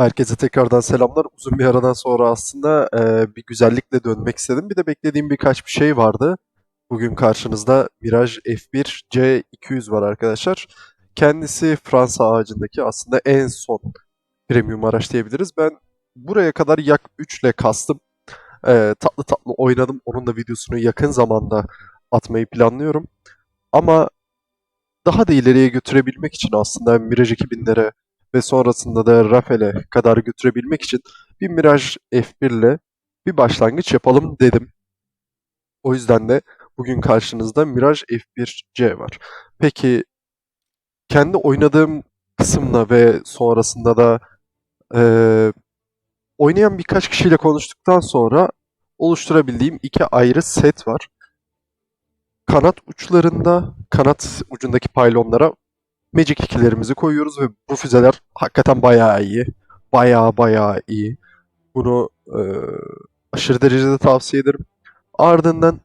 Herkese tekrardan selamlar. Uzun bir aradan sonra aslında e, bir güzellikle dönmek istedim. Bir de beklediğim birkaç bir şey vardı. Bugün karşınızda Mirage F1 C200 var arkadaşlar. Kendisi Fransa ağacındaki aslında en son premium araç diyebiliriz. Ben buraya kadar yak 3 ile kastım. E, tatlı tatlı oynadım. Onun da videosunu yakın zamanda atmayı planlıyorum. Ama daha da ileriye götürebilmek için aslında Mirage 2000'lere ve sonrasında da Rafel'e kadar götürebilmek için bir Mirage F1 ile bir başlangıç yapalım dedim. O yüzden de bugün karşınızda Mirage F1C var. Peki kendi oynadığım kısımla ve sonrasında da eee, oynayan birkaç kişiyle konuştuktan sonra oluşturabildiğim iki ayrı set var. Kanat uçlarında, kanat ucundaki paylonlara Magic 2'lerimizi koyuyoruz ve bu füzeler hakikaten bayağı iyi. Bayağı bayağı iyi. Bunu eee, aşırı derecede tavsiye ederim. Ardından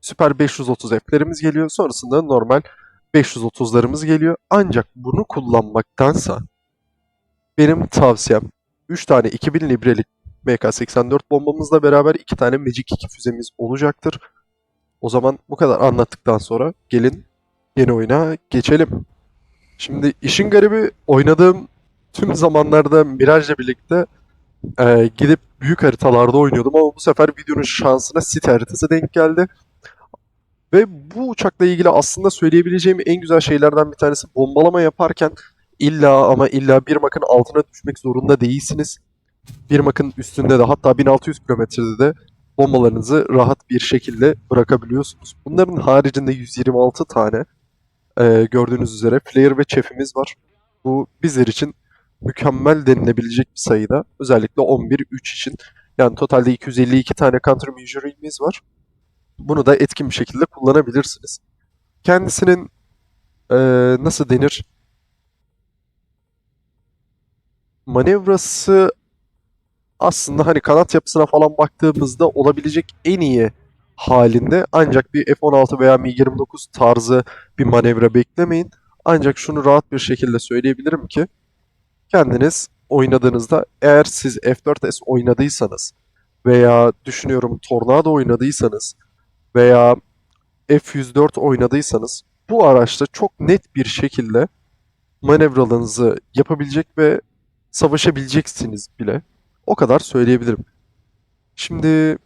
Süper 530 F'lerimiz geliyor. Sonrasında normal 530'larımız geliyor. Ancak bunu kullanmaktansa benim tavsiyem 3 tane 2000 librelik MK84 bombamızla beraber 2 tane Magic 2 füzemiz olacaktır. O zaman bu kadar anlattıktan sonra gelin yeni oyuna geçelim. Şimdi işin garibi oynadığım tüm zamanlarda Mirage'le birlikte e, gidip büyük haritalarda oynuyordum ama bu sefer videonun şansına site haritası denk geldi. Ve bu uçakla ilgili aslında söyleyebileceğim en güzel şeylerden bir tanesi bombalama yaparken illa ama illa bir makın altına düşmek zorunda değilsiniz. Bir makın üstünde de hatta 1600 kilometrede de bombalarınızı rahat bir şekilde bırakabiliyorsunuz. Bunların haricinde 126 tane e, gördüğünüz üzere flare ve chef'imiz var. Bu bizler için mükemmel denilebilecek bir sayıda. Özellikle 11-3 için. Yani totalde 252 tane counter measure'imiz var. Bunu da etkin bir şekilde kullanabilirsiniz. Kendisinin e, nasıl denir? Manevrası aslında hani kanat yapısına falan baktığımızda olabilecek en iyi halinde ancak bir F-16 veya MiG-29 tarzı bir manevra beklemeyin. Ancak şunu rahat bir şekilde söyleyebilirim ki kendiniz oynadığınızda eğer siz F-4S oynadıysanız veya düşünüyorum Tornado oynadıysanız veya F-104 oynadıysanız bu araçta çok net bir şekilde manevralarınızı yapabilecek ve savaşabileceksiniz bile. O kadar söyleyebilirim. Şimdi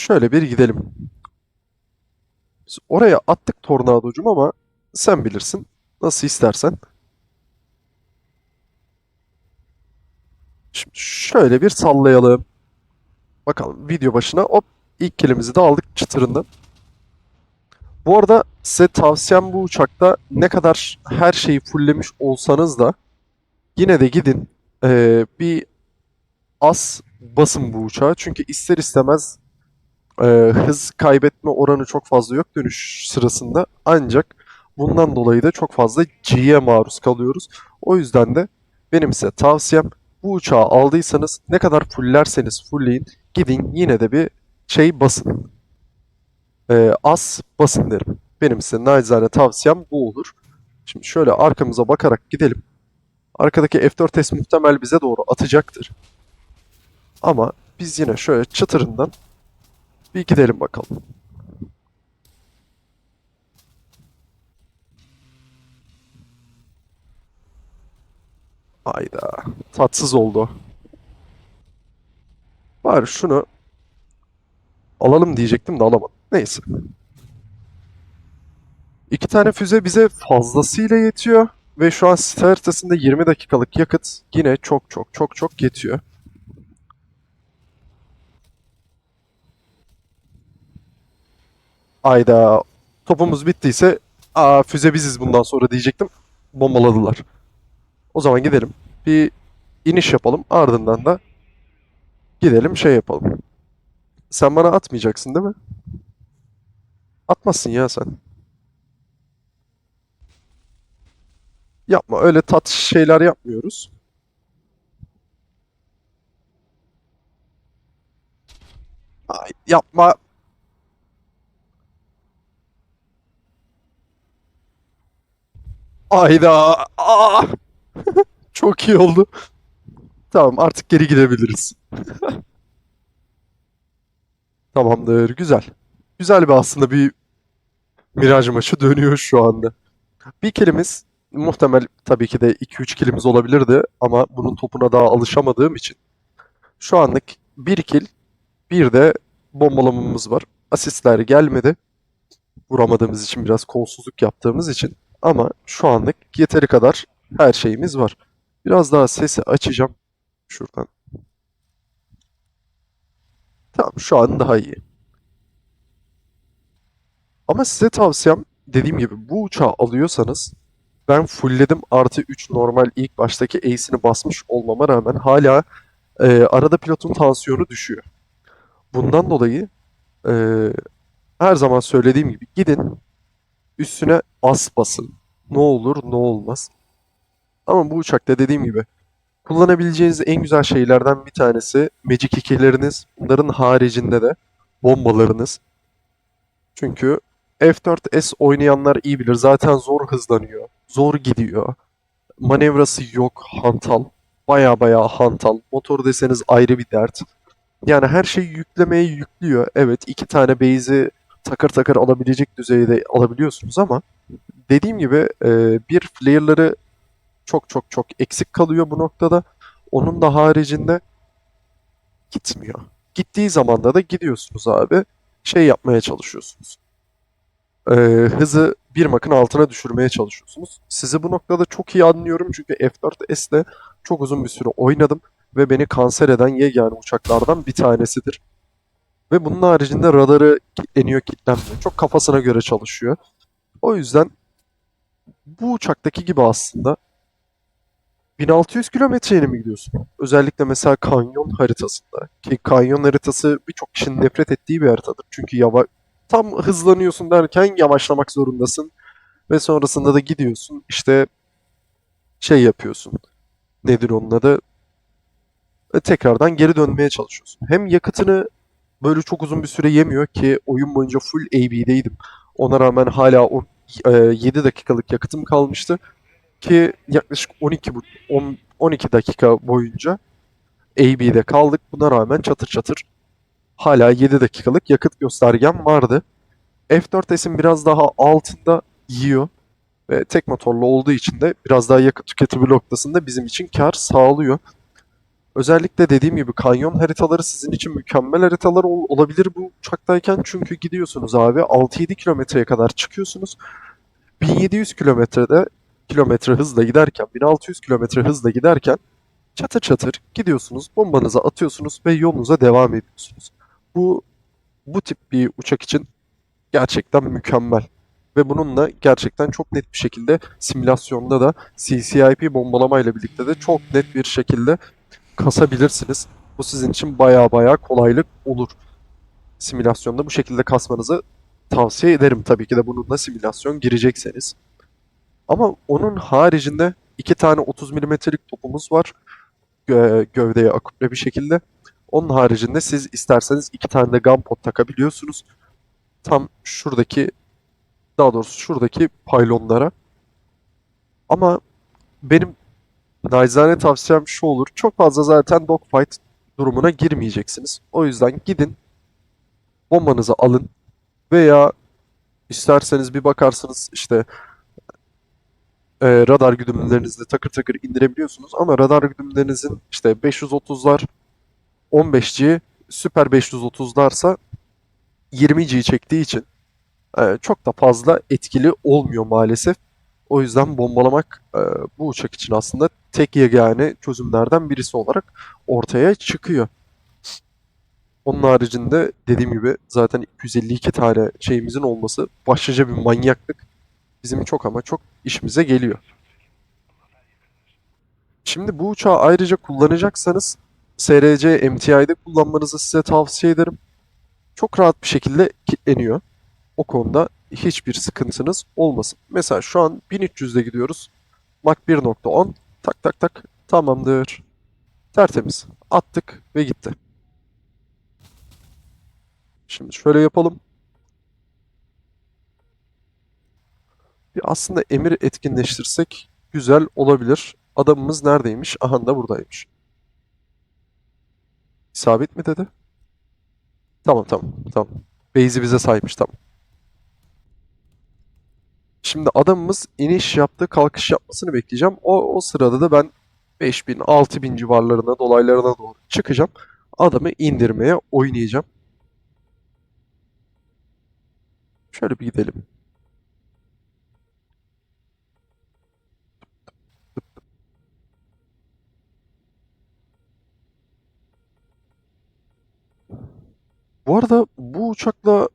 şöyle bir gidelim. Biz oraya attık tornadocum ama sen bilirsin. Nasıl istersen. Şimdi şöyle bir sallayalım. Bakalım video başına hop ilk kilimizi de aldık çıtırından. Bu arada size tavsiyem bu uçakta ne kadar her şeyi fulllemiş olsanız da yine de gidin eee, bir az basın bu uçağa. Çünkü ister istemez eee, hız kaybetme oranı çok fazla yok dönüş sırasında. Ancak bundan dolayı da çok fazla G'ye maruz kalıyoruz. O yüzden de benim size tavsiyem bu uçağı aldıysanız ne kadar fullerseniz fullleyin gidin yine de bir şey basın. Eee, az basın derim. Benim size naçizane tavsiyem bu olur. Şimdi şöyle arkamıza bakarak gidelim. Arkadaki F4S muhtemel bize doğru atacaktır. Ama biz yine şöyle çıtırından bir gidelim bakalım. Hayda. Tatsız oldu. Bari şunu alalım diyecektim de alamadım. Neyse. İki tane füze bize fazlasıyla yetiyor. Ve şu an site haritasında 20 dakikalık yakıt yine çok çok çok çok yetiyor. Ayda topumuz bittiyse aa füze biziz bundan sonra diyecektim. Bombaladılar. O zaman gidelim. Bir iniş yapalım. Ardından da gidelim şey yapalım. Sen bana atmayacaksın değil mi? Atmazsın ya sen. Yapma. Öyle tat şeyler yapmıyoruz. Ay, yapma. Ayda. Aa! Çok iyi oldu. Tamam artık geri gidebiliriz. Tamamdır. Güzel. Güzel bir aslında bir Miraj maçı dönüyor şu anda. Bir kilimiz muhtemel tabii ki de 2-3 kilimiz olabilirdi ama bunun topuna daha alışamadığım için şu anlık 1 kill bir de bombalamamız var. Asistler gelmedi. Vuramadığımız için biraz kolsuzluk yaptığımız için ama şu anlık yeteri kadar her şeyimiz var. Biraz daha sesi açacağım. Şuradan. Tamam şu an daha iyi. Ama size tavsiyem dediğim gibi bu uçağı alıyorsanız ben fullledim artı 3 normal ilk baştaki ace'ini basmış olmama rağmen hala e, arada pilotun tansiyonu düşüyor. Bundan dolayı e, her zaman söylediğim gibi gidin üstüne as basın. Ne olur ne olmaz. Ama bu uçakta dediğim gibi kullanabileceğiniz en güzel şeylerden bir tanesi Magic 2'leriniz. Bunların haricinde de bombalarınız. Çünkü F4S oynayanlar iyi bilir. Zaten zor hızlanıyor. Zor gidiyor. Manevrası yok. Hantal. Baya baya hantal. Motor deseniz ayrı bir dert. Yani her şeyi yüklemeye yüklüyor. Evet iki tane base'i takır takır alabilecek düzeyde alabiliyorsunuz ama dediğim gibi e, bir flare'ları çok çok çok eksik kalıyor bu noktada. Onun da haricinde gitmiyor. Gittiği zamanda da gidiyorsunuz abi. Şey yapmaya çalışıyorsunuz e, hızı bir makın altına düşürmeye çalışıyorsunuz. Sizi bu noktada çok iyi anlıyorum çünkü F4S'le çok uzun bir süre oynadım ve beni kanser eden yegane uçaklardan bir tanesidir. Ve bunun haricinde radarı kilitleniyor, kilitlenmiyor. Çok kafasına göre çalışıyor. O yüzden bu uçaktaki gibi aslında 1600 kilometreyle mi gidiyorsun? Özellikle mesela kanyon haritasında. Ki kanyon haritası birçok kişinin nefret ettiği bir haritadır. Çünkü yava tam hızlanıyorsun derken yavaşlamak zorundasın. Ve sonrasında da gidiyorsun işte şey yapıyorsun. Nedir onun adı? E, tekrardan geri dönmeye çalışıyorsun. Hem yakıtını böyle çok uzun bir süre yemiyor ki oyun boyunca full AB'deydim. Ona rağmen hala o, e, 7 dakikalık yakıtım kalmıştı. Ki yaklaşık 12 bu- 10 12 dakika boyunca AB'de kaldık. Buna rağmen çatır çatır hala 7 dakikalık yakıt göstergem vardı. F4S'in biraz daha altında yiyor ve tek motorlu olduğu için de biraz daha yakıt tüketimi noktasında bizim için kar sağlıyor. Özellikle dediğim gibi kanyon haritaları sizin için mükemmel haritalar ol- olabilir bu uçaktayken çünkü gidiyorsunuz abi 6-7 kilometreye kadar çıkıyorsunuz. 1700 kilometrede kilometre hızla giderken 1600 kilometre hızla giderken çatır çatır gidiyorsunuz bombanızı atıyorsunuz ve yolunuza devam ediyorsunuz. Bu bu tip bir uçak için gerçekten mükemmel. Ve bununla gerçekten çok net bir şekilde simülasyonda da CCIP bombalamayla birlikte de çok net bir şekilde kasabilirsiniz. Bu sizin için baya baya kolaylık olur. Simülasyonda bu şekilde kasmanızı tavsiye ederim tabii ki de bununla simülasyon girecekseniz. Ama onun haricinde iki tane 30 milimetrelik topumuz var. Gö- gövdeye akuple bir şekilde. Onun haricinde siz isterseniz iki tane de gunpot takabiliyorsunuz. Tam şuradaki daha doğrusu şuradaki paylonlara. Ama benim nacizane tavsiyem şu olur. Çok fazla zaten dogfight durumuna girmeyeceksiniz. O yüzden gidin bombanızı alın veya isterseniz bir bakarsınız işte e, radar güdümlerinizle takır takır indirebiliyorsunuz ama radar güdümlerinizin işte 530'lar 15G süper 530'larsa 20G çektiği için e, çok da fazla etkili olmuyor maalesef. O yüzden bombalamak e, bu uçak için aslında tek yegane çözümlerden birisi olarak ortaya çıkıyor. Onun haricinde dediğim gibi zaten 252 tane şeyimizin olması başlıca bir manyaklık. Bizim çok ama çok işimize geliyor. Şimdi bu uçağı ayrıca kullanacaksanız SRC MTI'de kullanmanızı size tavsiye ederim. Çok rahat bir şekilde kilitleniyor. O konuda hiçbir sıkıntınız olmasın. Mesela şu an 1300'de gidiyoruz. Mach 1.10 tak tak tak tamamdır. Tertemiz. Attık ve gitti. Şimdi şöyle yapalım. Bir aslında emir etkinleştirsek güzel olabilir. Adamımız neredeymiş? Aha da buradaymış. İsabet mi dedi? Tamam tamam tamam. Base'i bize saymış tamam. Şimdi adamımız iniş yaptı, kalkış yapmasını bekleyeceğim. O, o sırada da ben 5000, 6000 civarlarına, dolaylarına doğru çıkacağım. Adamı indirmeye oynayacağım. Şöyle bir gidelim. Bu arada bu uçakla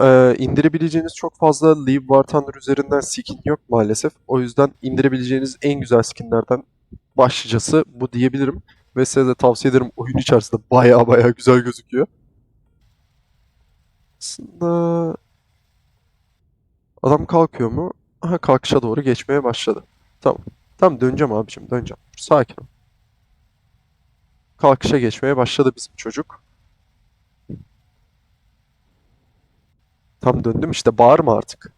e, indirebileceğiniz çok fazla Leave War Thunder üzerinden skin yok maalesef. O yüzden indirebileceğiniz en güzel skinlerden başlıcası bu diyebilirim. Ve size de tavsiye ederim oyun içerisinde baya baya güzel gözüküyor. Aslında adam kalkıyor mu? Aha kalkışa doğru geçmeye başladı. Tamam. Tamam döneceğim abicim döneceğim. Sakin ol. Kalkışa geçmeye başladı bizim çocuk. Tam döndüm işte bağırma artık.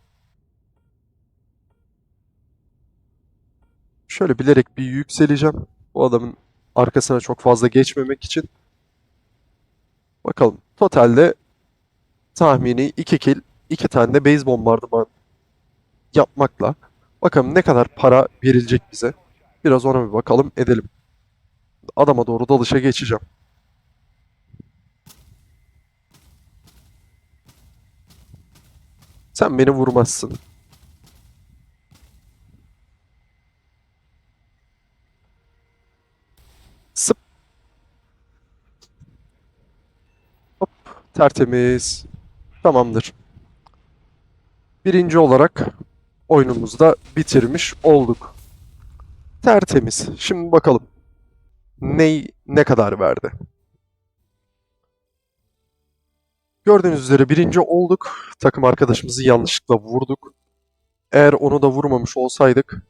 Şöyle bilerek bir yükseleceğim. Bu adamın arkasına çok fazla geçmemek için. Bakalım. Totalde tahmini 2 kill, 2 tane de base bombardıman yapmakla. Bakalım ne kadar para verilecek bize. Biraz ona bir bakalım edelim. Adama doğru dalışa geçeceğim. Sen beni vurmazsın. Sıp. Hop. Tertemiz. Tamamdır. Birinci olarak oyunumuzu da bitirmiş olduk. Tertemiz. Şimdi bakalım. Ney ne kadar verdi? Gördüğünüz üzere birinci olduk. Takım arkadaşımızı yanlışlıkla vurduk. Eğer onu da vurmamış olsaydık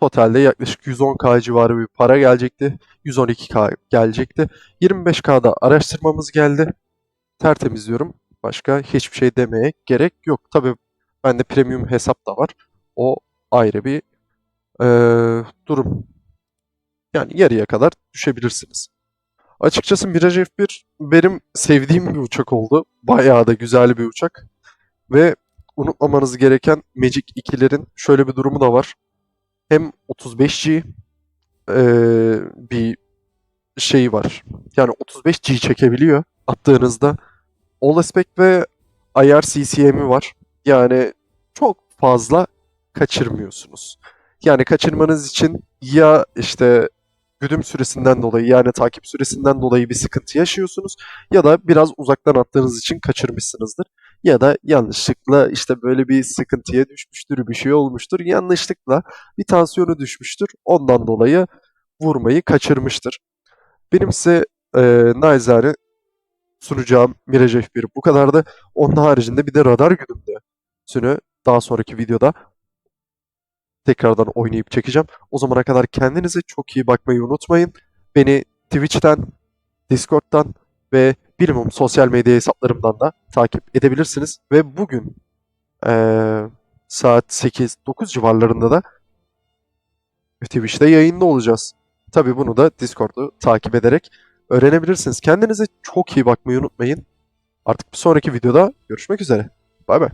totalde yaklaşık 110k civarı bir para gelecekti. 112k gelecekti. 25k'da araştırmamız geldi. Tertemiz diyorum. Başka hiçbir şey demeye gerek yok. Tabii bende premium hesap da var. O ayrı bir eee, durum. Yani yarıya kadar düşebilirsiniz. Açıkçası Mirage F1 benim sevdiğim bir uçak oldu. Bayağı da güzel bir uçak. Ve unutmamanız gereken Magic 2'lerin şöyle bir durumu da var. Hem 35G eee, bir şeyi var. Yani 35G çekebiliyor attığınızda. All Aspect ve IR CCM'i var. Yani çok fazla kaçırmıyorsunuz. Yani kaçırmanız için ya işte güdüm süresinden dolayı yani takip süresinden dolayı bir sıkıntı yaşıyorsunuz ya da biraz uzaktan attığınız için kaçırmışsınızdır. Ya da yanlışlıkla işte böyle bir sıkıntıya düşmüştür, bir şey olmuştur. Yanlışlıkla bir tansiyonu düşmüştür. Ondan dolayı vurmayı kaçırmıştır. Benim size e, naizane sunacağım Mirage F1 bu kadardı. Onun haricinde bir de radar güdümlüsünü daha sonraki videoda tekrardan oynayıp çekeceğim. O zamana kadar kendinize çok iyi bakmayı unutmayın. Beni Twitch'ten, Discord'dan ve bilimum sosyal medya hesaplarımdan da takip edebilirsiniz. Ve bugün eee, saat 8-9 civarlarında da Twitch'te yayında olacağız. Tabii bunu da Discord'u takip ederek öğrenebilirsiniz. Kendinize çok iyi bakmayı unutmayın. Artık bir sonraki videoda görüşmek üzere. Bay bay.